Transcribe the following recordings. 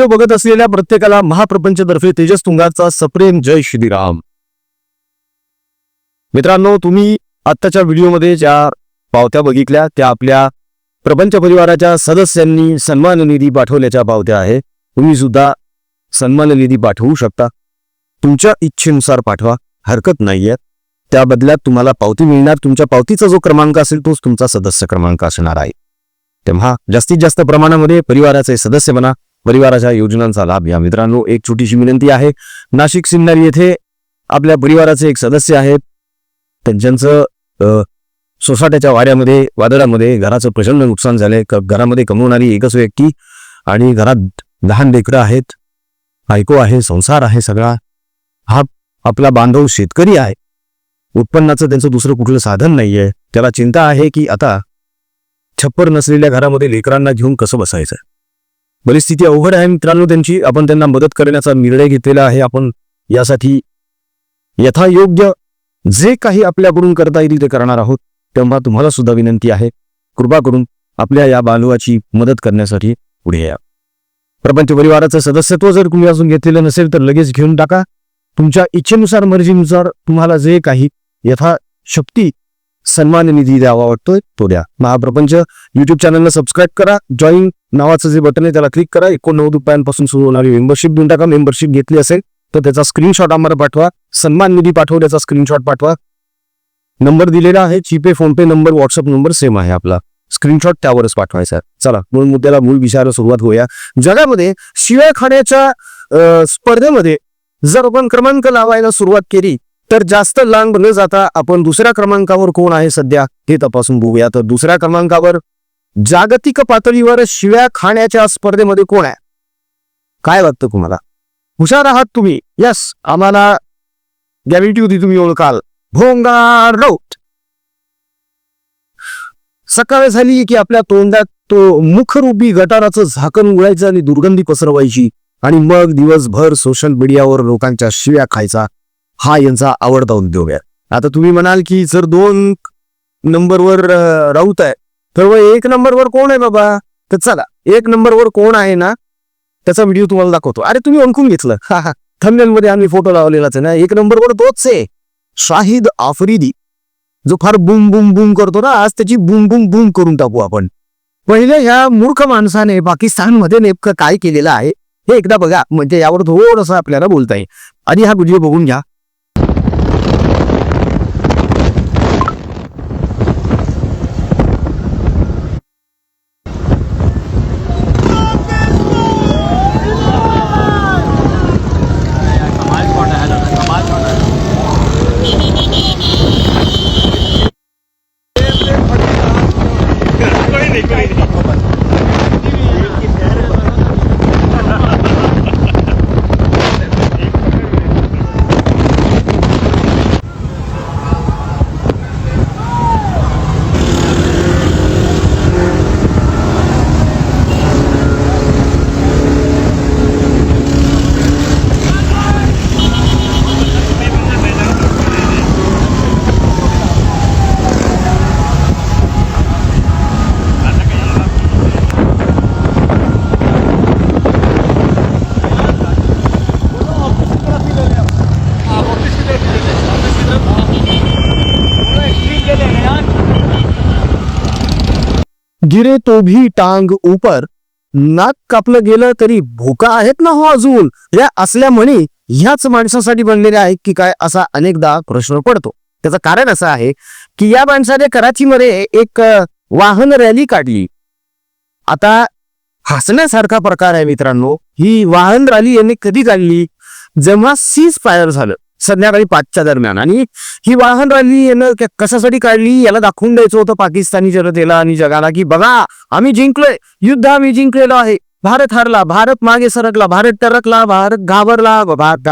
Video बघत असलेल्या प्रत्येकाला महाप्रपंचतर्फे तेजस तुंगाचा सप्रेम जय श्रीराम. मित्रांनो तुम्ही आत्ताच्या व्हिडिओमध्ये ज्या पावत्या बघितल्या त्या आपल्या प्रपंच परिवाराच्या सदस्यांनी सन्मान निधी पाठवल्याच्या पावत्या आहे. तुम्ही सुद्धा सन्मान निधी पाठवू शकता. तुमच्या इच्छेनुसार पाठवा. हरकत नाहीये. त्या बदल्यात तुम्हाला पावती मिळणार. तुमच्या पावतीचा जो क्रमांक असेल तोच तुमचा सदस्य क्रमांक असणार आहे. तेव्हा जास्तीत जास्त प्रमाणामध्ये परिवाराचे सदस्य बना. परिवाराच्या योजनांचा लाभ घ्या. मित्रांनो एक छोटीशी विनंती आहे. नाशिक सिन्नर येथे आपल्या परिवाराचे एक सदस्य आहेत. त्यांचं सोसाट्याच्या वाऱ्यामध्ये वादळामध्ये घराचं प्रचंड नुकसान झाले क- घरामध्ये कमवणारी एकच व्यक्ती आणि घरात लहान लेकरं आहेत. बायको आहे संसार आहे सगळा. हा आपला बांधव शेतकरी आहे. उत्पन्नाचं त्यांचं दुसरं कुठलं साधन नाहीये. त्याला चिंता आहे की आता छप्पर नसलेल्या घरामध्ये लेकरांना घेऊन कसं बसायचं? परिस्थिती अवघड आहे मित्रांनो त्यांची आपण त्यांना मदत करण्याचा निर्णय घेतलेला आहे. आपण यासाठी यथायोग्य जे काही आपल्याकडून करता येईल ते करणार आहोत तेव्हा तुम्हाला सुद्धा विनंती आहे. कृपा करून आपल्या या बांधवाची मदत करण्यासाठी पुढे या. प्रपंच परिवाराचं सदस्यत्व जर तुम्ही अजून घेतलेलं नसेल तर लगेच घेऊन टाका. तुमच्या इच्छेनुसार मर्जीनुसार तुम्हाला जे काही यथाशक्ती सन्मान निधी द्यावा वाटतोय तो द्या. महाप्रपंच युट्यूब चॅनलला सबस्क्राईब करा. जॉईन नावाचं जे बटन आहे त्याला क्लिक करा. एकोणनव्वद रुपयांपासून सुरू होणारी मेंबरशिप देऊन टाका. मेंबरशिप घेतली असेल तर त्याचा स्क्रीनशॉट आम्हाला पाठवा. सन्मान निधी पाठवल्याचा स्क्रीनशॉट पाठवा. नंबर दिलेला आहे. GPay PhonePe number WhatsApp number same आहे आपला. स्क्रीनशॉट त्यावरच पाठवायचा चला मूळ मुद्द्याला मूळ विषयाला सुरुवात होऊया. जगामध्ये शिव्या खाण्याच्या स्पर्धेमध्ये जर आपण क्रमांक लावायला सुरुवात केली तर जास्त लांब न जाता आपण दुसऱ्या क्रमांकावर कोण आहे सध्या हे तपासून बघूया. तर दुसऱ्या क्रमांकावर जागतिक पातळीवर शिव्या खाण्याच्या स्पर्धेमध्ये कोण आहे? काय वाटतं तुम्हाला? हुशार आहात तुम्ही. यस आम्हाला गॅरंटी होती तुम्ही ओळखाल भोंगा राऊत सकाळ झाली की आपल्या तोंडात तो मुखरूपी गटाराचं झाकण उडायचं आणि दुर्गंधी पसरवायची आणि मग दिवसभर सोशल मीडियावर लोकांच्या शिव्या खायचा हा यांचा आवडता उद्योग आहे. आता तुम्ही म्हणाल की जर दोन नंबरवर अं, राऊत आहे तर व एक नंबरवर कोण आहे बाबा? तर चला एक नंबरवर कोण आहे ना त्याचा व्हिडिओ तुम्हाला दाखवतो. अरे तुम्ही ओळखून घेतलं. हा हा. thumbnail मध्ये आम्ही फोटो लावलेलाच आहे ना. एक नंबरवर तोच आहे. शाहिद आफ्रिदी जो फार बुम बुम बुम करतो ना आज त्याची बुम बुम बुम करून टाकू आपण. पहिले ह्या मूर्ख माणसाने पाकिस्तानमध्ये नेमकं काय केलेलं आहे हे एकदा बघा. म्हणजे यावर थोडंसं आपल्याला बोलता येईल. आधी हा व्हिडिओ बघून घ्या. করে দিই করে দিই गिरे तो भी टांग ऊपर. नाक कापलं गेलं तरी भोका आहेत ना हो अजून? या असल्या म्हणी ह्याच माणसासाठी बनलेल्या आहेत की काय असा अनेकदा प्रश्न पडतो. त्याचं कारण असं आहे की या माणसाने कराचीमध्ये एक वाहन रॅली काढली. आता हसण्यासारखा प्रकार आहे मित्रांनो. ही वाहन रॅली यांनी कधी काढली? जेव्हा सीज फायर झालं. संध्याकाळी पाचच्या दरम्यान. आणि ही वाहन रॅली यानं कशासाठी काढली? याला दाखवून द्यायचं होतं पाकिस्तानी जनतेला आणि जगाला की बघा आम्ही जिंकलोय. युद्ध आम्ही जिंकलेलो आहे. भारत हरला भारत मागे सरकला भारत टरकला भारत घाबरला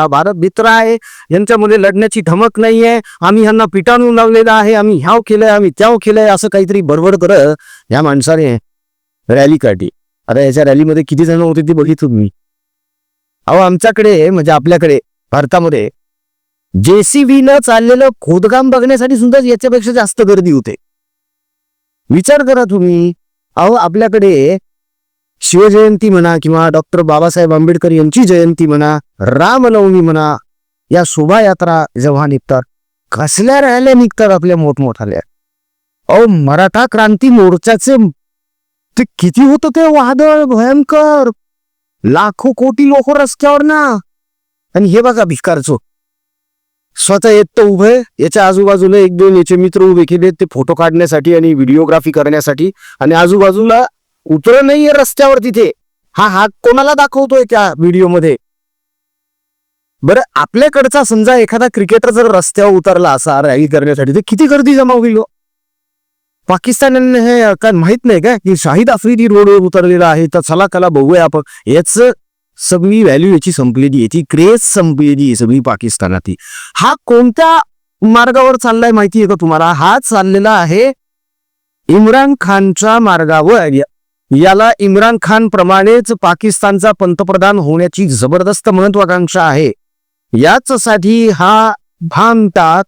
भारत मित्र आहे. यांच्यामध्ये लढण्याची धमक नाहीये. आम्ही ह्यांना पिटाणून लावलेलं आहे. आम्ही ह्याव केलंय आम्ही त्याव केलंय असं काहीतरी बडबड करत या माणसाने रॅली काढली. आता याच्या रॅलीमध्ये किती जण होते ती बघितली तुम्ही. अहो आमच्याकडे म्हणजे आपल्याकडे भारतामध्ये जेसीबी न चाललेलं खोदकाम बघण्यासाठी सुद्धा याच्यापेक्षा जास्त गर्दी होते. विचार करा तुम्ही. अहो आपल्याकडे शिवजयंती म्हणा किंवा डॉक्टर बाबासाहेब आंबेडकर यांची जयंती म्हणा रामनवमी म्हणा या शोभायात्रा जेव्हा निघतात कसल्या रॅल्या निघतात आपल्या मोठमोठाल्या? अहो मराठा क्रांती मोर्चाचे ते किती होतं ते वादळ भयंकर. लाखो कोटी लोक रस्त्यावर ना. आणि हे बघा भिकारचो. स्वतः येत तर उभे याच्या आजूबाजूला एक दोन याचे मित्र उभे केले ते फोटो काढण्यासाठी आणि व्हिडिओग्राफी करण्यासाठी. आणि आजूबाजूला उतर नाहीये रस्त्यावर तिथे. हा हात कोणाला दाखवतोय त्या व्हिडिओमध्ये? बरं आपल्याकडचा समजा एखादा क्रिकेटर जर रस्त्यावर उतरला असा रॅली करण्यासाठी तर किती गर्दी जमा होईल पाकिस्तानने हे काय माहीत नाही का की शाहिद आफ्रिदी रोडवर उतरलेला आहे तर चला कला बघूया आपण. याच सगळी व्हॅल्यू याची संपलेली याची क्रेज संपलेली आहे सगळी पाकिस्तानातली. हा कोणत्या मार्गावर चाललाय माहिती आहे का तुम्हाला? हा चाललेला आहे इम्रान खानच्या मार्गावर. याला इम्रान खान प्रमाणेच पाकिस्तानचा पंतप्रधान होण्याची जबरदस्त महत्वाकांक्षा आहे. याचसाठी हा भांगतात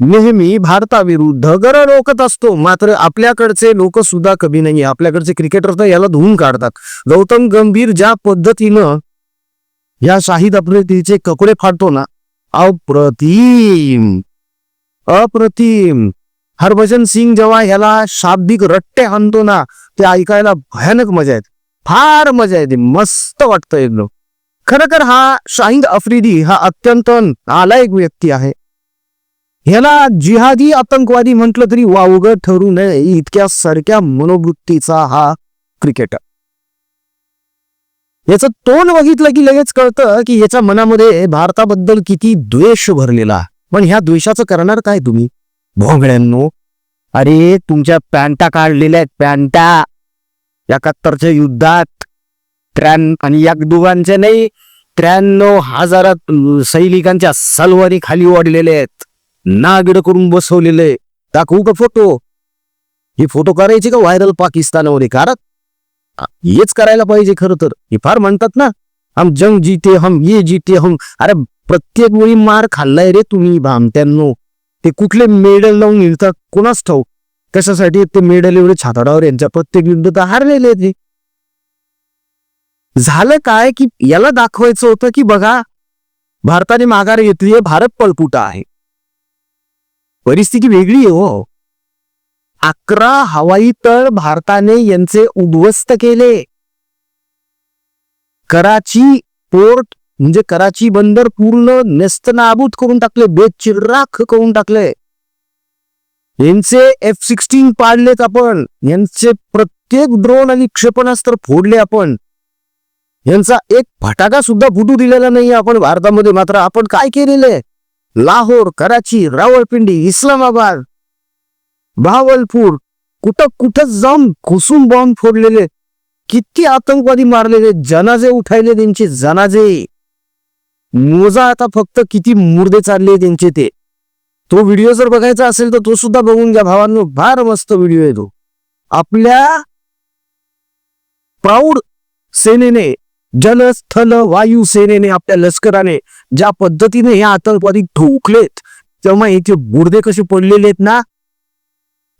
नेहमी भारताविरुद्ध गर रोखत असतो. मात्र आपल्याकडचे लोक सुद्धा कमी नाही आपल्याकडचे क्रिकेटर तर याला धुवून काढतात. गौतम गंभीर ज्या पद्धतीनं या शाहिद आफ्रिदीचे कपडे फाडतो ना अप्रतिम अप्रतिम. हरभजन सिंग जेव्हा ह्याला शाब्दिक रट्टे हाणतो ना ते ऐकायला भयानक मजा येते. फार मजा येते. मस्त वाटतं एकदम. खरं तर हा शाहिद आफ्रिदी हा अत्यंत नालायक व्यक्ती आहे. ह्याला जिहादी आतंकवादी म्हटलं तरी वावगं ठरू नये. इतक्या सारख्या मनोवृत्तीचा हा क्रिकेटर. याचं तोंड बघितलं की लगेच कळतं की याच्या मनामध्ये भारताबद्दल किती द्वेष भरलेला पण ह्या द्वेषाचं करणार काय तुम्ही? भोंगड्यांनो अरे तुमच्या पॅन्टा काढलेल्या आहेत पॅन्टा. एकाहत्तरच्या युद्धात त्र्याण आणि या दोघांच्या नाही त्र्याण्णव हजारात सैनिकांच्या सलवारी खाली ओढलेले आहेत. नागिड करून बसवलेले. दाखवू का फोटो हे फोटो करायचे का व्हायरल पाकिस्तानामध्ये कारण हेच करायला पाहिजे खरं तर. हे फार म्हणतात ना हम जंग जीते हम ये जीते हम अरे प्रत्येक वेळी मार खाल्लाय रे तुम्ही भामट्यांनो. ते कुठले मेडल लावून येतात कोणाच ठाऊ कशासाठी ते मेडल एवढे छाताडावर यांच्या प्रत्येक युद्ध तर हारलेले ते झालं काय की याला दाखवायचं होतं की बघा भारताने माघार घेतली आहे भारत पळपुटा आहे. परिस्थिती वेगळी आहे हो. अकरा हवाई तळ भारताने यांचे उद्ध्वस्त केले. कराची पोर्ट म्हणजे कराची बंदर पूर्ण नेस्तनाबूत करून टाकले बेचिराख करून टाकले. यांचे एफ सिक्स्टीन पाडलेत आपण. यांचे प्रत्येक ड्रोन आणि क्षेपणास्त्र फोडले आपण. यांचा एक फटाका सुद्धा फुटू दिलेला नाही आपण भारतामध्ये मात्र आपण काय केलेले लाहोर कराची रावळपिंडी इस्लामाबाद भावलपूर कुठं कुठं जाऊन घुसून बॉम्ब फोडलेले किती आतंकवादी मारलेले जनाजे उठायले त्यांचे जनाजे. मोजा आता फक्त किती मुर्दे चालले त्यांचे ते. तो व्हिडिओ जर बघायचा असेल तर तो सुद्धा बघून घ्या भावांनो फार मस्त व्हिडिओ आहे तो. आपल्या प्राऊड सेनेने जल स्थल वायू सेनेने आपल्या लष्कराने ज्या पद्धतीने हे आतंकवादी ठोकलेत तेव्हा इथे बुरदे कसे पडलेले आहेत ना?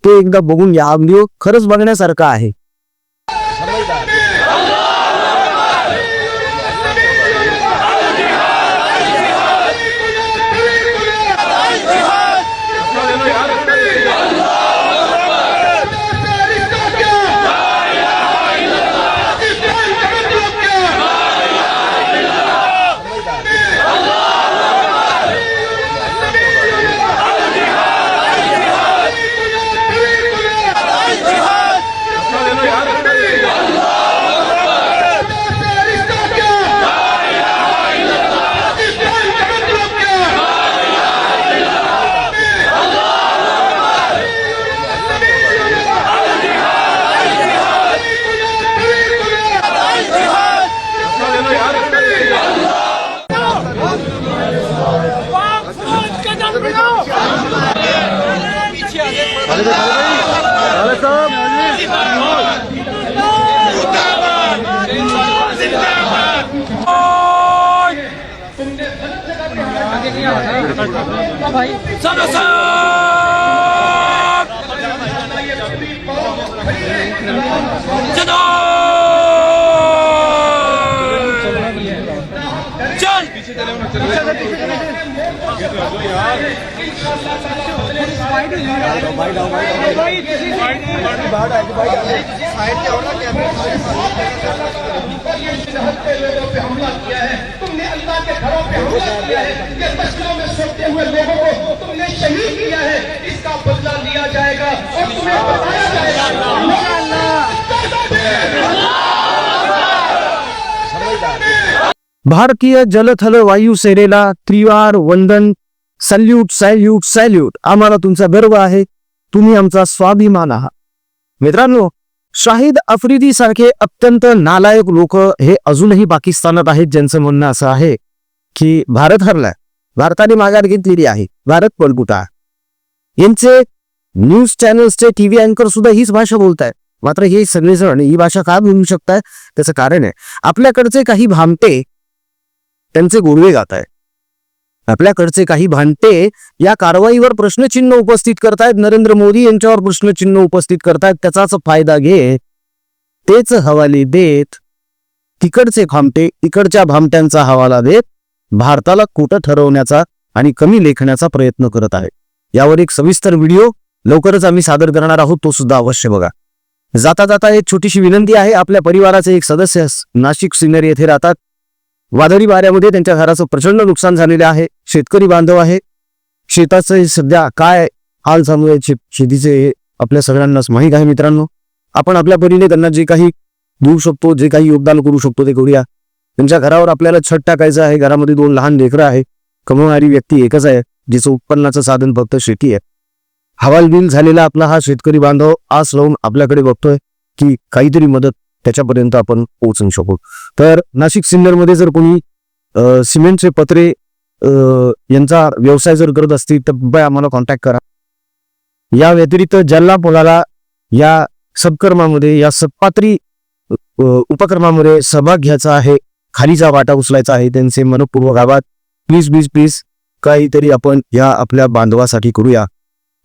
ते एकदा बघून घ्या. हा हो, व्हिडिओ खरंच बघण्यासारखा आहे. हमला किया है तुमने अल्लाह के घरों पे हमला किया है ये लोगों को तुमने शहीद किया है। इसका बदला लिया जाएगा और तुम्हें बताया जाएगा। भारतीय जलथल वायू सेनेला त्रिवार वंदन। Salute salute salute. आम्हाला तुमचा गर्व आहे. तुम्ही आमचा स्वाभिमान आहात. मित्रांनो शाहिद आफ्रिदी सारखे अत्यंत नालायक लोक हे अजूनही पाकिस्तानात आहेत ज्यांचं म्हणणं असं आहे की भारत हरलाय. भारताने माघार घेतलेली आहे. भारत पलकुटा यांचे न्यूज चॅनल्सचे टीव्ही अँकर सुद्धा हीच भाषा बोलतायत. मात्र हे सगळेजण ही भाषा का बोलू शकताय त्याचं कारण आहे. आपल्याकडचे काही भामटे त्यांचे गोडवे गात आहे आपल्याकडचे काही भांडते या कारवाईवर प्रश्नचिन्ह उपस्थित करतायत. नरेंद्र मोदी यांच्यावर प्रश्नचिन्ह उपस्थित करतायत. त्याचाच फायदा घेत तेच हवाले देत. तिकडचे भामटे इकडच्या भामट्यांचा हवाला देत. भारताला खोटं ठरवण्याचा आणि कमी लेखण्याचा प्रयत्न करत आहे. यावर एक सविस्तर व्हिडिओ लवकरच आम्ही सादर करणार आहोत तो सुद्धा अवश्य बघा. जाता जाता एक छोटीशी विनंती आहे आपल्या परिवाराचे एक सदस्य नाशिक सिन्नर येथे राहतात. वादळी वाऱ्यामध्ये त्यांच्या घराचं प्रचंड नुकसान झालेले आहे शेतकरी बांधव आहे. शेताचं सध्या काय हाल चालू आहे शेतीचे हे आपल्या सगळ्यांनाच माहीत आहे मित्रांनो. आपण आपल्या परीने त्यांना जे काही देऊ शकतो जे काही योगदान करू शकतो ते करूया. त्यांच्या घरावर आपल्याला छत टाकायचं आहे. घरामध्ये दोन लहान लेकरं आहे. कमवणारी व्यक्ती एकच आहे. जिचं उत्पन्नाचं साधन फक्त शेती आहे. हवालदिल झालेला आपला हा शेतकरी बांधव आस लावून आपल्याकडे बघतोय की काहीतरी मदत त्याच्यापर्यंत आपण पोहोचू शकू. तर नाशिक सिन्नरमध्ये जर कोणी सिमेंटचे पत्रे यांचा व्यवसाय जर करत असतील तर कृपया आम्हाला कॉन्टॅक्ट करा. या व्यतिरिक्त जल्ला पोलाला या सबकर्मामध्ये या सत्पात्री उपक्रमामध्ये सहभाग घ्यायचा आहे. खालीचा वाटा उचलायचा आहे त्यांचे मनपूर्वक आवाज प्लीज प्लीज प्लीज काहीतरी आपण या आपल्या बांधवासाठी करूया.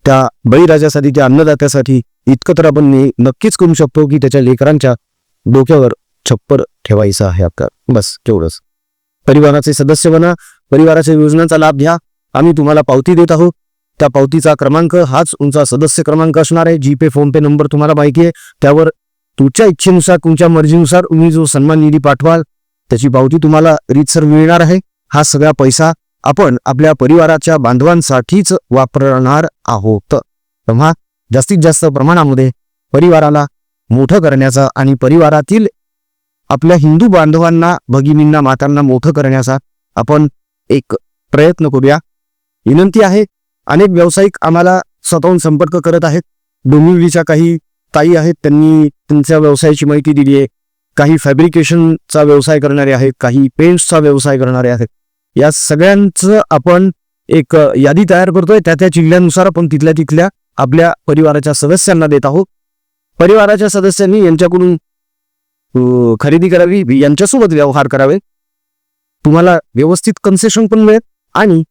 त्या बळीराजासाठी त्या अन्नदात्यासाठी इतकं तर आपण नक्कीच करू शकतो की त्याच्या लेकरांच्या डोक्यावर छप्पर ठेवायचं आहे आपला. बस तेवढंच. परिवाराचे सदस्य बना परिवाराच्या योजनांचा लाभ घ्या. आम्ही तुम्हाला पावती देत आहोत. त्या पावतीचा क्रमांक हाच तुमचा सदस्य क्रमांक असणार आहे. जीपे फोन पे नंबर तुम्हाला माहिती आहे. त्यावर तुमच्या इच्छेनुसार तुमच्या मर्जीनुसार तुम्ही जो सन्मान निधी पाठवाल त्याची पावती तुम्हाला रीतसर मिळणार आहे. हा सगळा पैसा आपण आपल्या परिवाराच्या बांधवांसाठीच वापरणार आहोत. तेव्हा जास्तीत जास्त प्रमाणामध्ये परिवाराला मोठं करण्याचा आणि परिवारातील आपल्या हिंदू बांधवांना भगिनींना मातांना मोठं करण्याचा आपण एक प्रयत्न करूया. विनंती आहे अनेक व्यावसायिक आम्हाला स्वतःहून संपर्क करत आहेत. डोंबिवलीच्या काही ताई आहेत त्यांनी त्यांच्या व्यवसायाची माहिती दिली आहे. काही फॅब्रिकेशनचा व्यवसाय करणारे आहेत काही पेंट्सचा व्यवसाय करणारे आहेत. या सगळ्यांचं आपण एक यादी तयार करतोय. त्या त्या जिल्ह्यानुसार आपण तिथल्या तिथल्या आपल्या परिवाराच्या सदस्यांना देत आहोत. परिवाराच्या सदस्यांनी यांच्याकडून खरेदी करावी यांच्यासोबत व्यवहार करावे. तुम्हाला व्यवस्थित कन्सेशन पण मिळेल आणि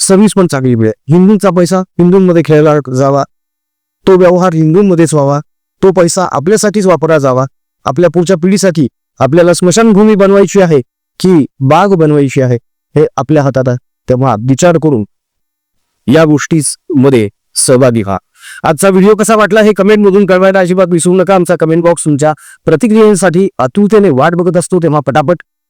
सर्व्हिस पण चांगली मिळेल. हिंदूंचा पैसा हिंदूंमध्ये खेळला जावा तो व्यवहार हिंदूंमध्येच व्हावा तो पैसा आपल्यासाठीच वापरला जावा आपल्या पुढच्या पिढीसाठी आपल्याला स्मशानभूमी बनवायची आहे की बाग बनवायची आहे हे आपल्या हातात आहे. तेव्हा विचार करून या गोष्टीच मध्ये सहभागी व्हा. आजचा व्हिडिओ कसा वाटला हे कमेंट मधून कळवायला अजिबात विसरू नका. आमचा कमेंट बॉक्स तुमच्या प्रतिक्रियेसाठी आतुरतेने वाट बघत असतो तेव्हा पटापट